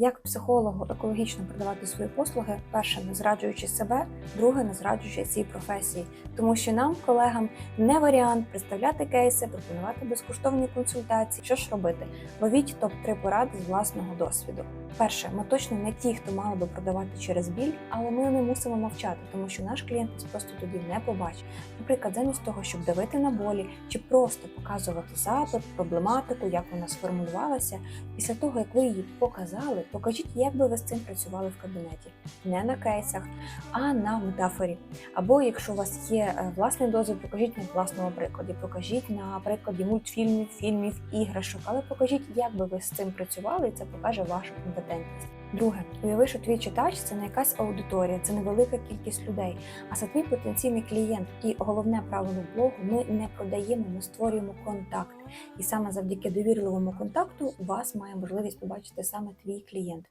Як психологу екологічно продавати свої послуги, перше не зраджуючи себе, друге не зраджуючи цій професії, тому що нам, колегам, не варіант представляти кейси, пропонувати безкоштовні консультації. Що ж робити? Ловіть топ 3 поради з власного досвіду. Перше, ми точно не ті, хто мали би продавати через біль, але ми не мусимо мовчати, тому що наш клієнт просто тоді не побачить. Наприклад, замість того, щоб давити на болі чи просто показувати запит, проблематику, як вона сформулювалася, після того як ви її показали, покажіть, як би ви з цим працювали в кабінеті, не на кейсах, а на метафорі. Або якщо у вас є е, власний дозвіл, покажіть на власному прикладі, покажіть на прикладі мультфільмів, фільмів, іграшок, але покажіть, як би ви з цим працювали, і це покаже вашу компетентність. Друге, уяви, що твій читач це не якась аудиторія, це невелика кількість людей, а це твій потенційний клієнт. І головне правило блогу: ми не продаємо, ми створюємо контакт. І саме завдяки довірливому контакту у вас має можливість побачити саме твій клієнт.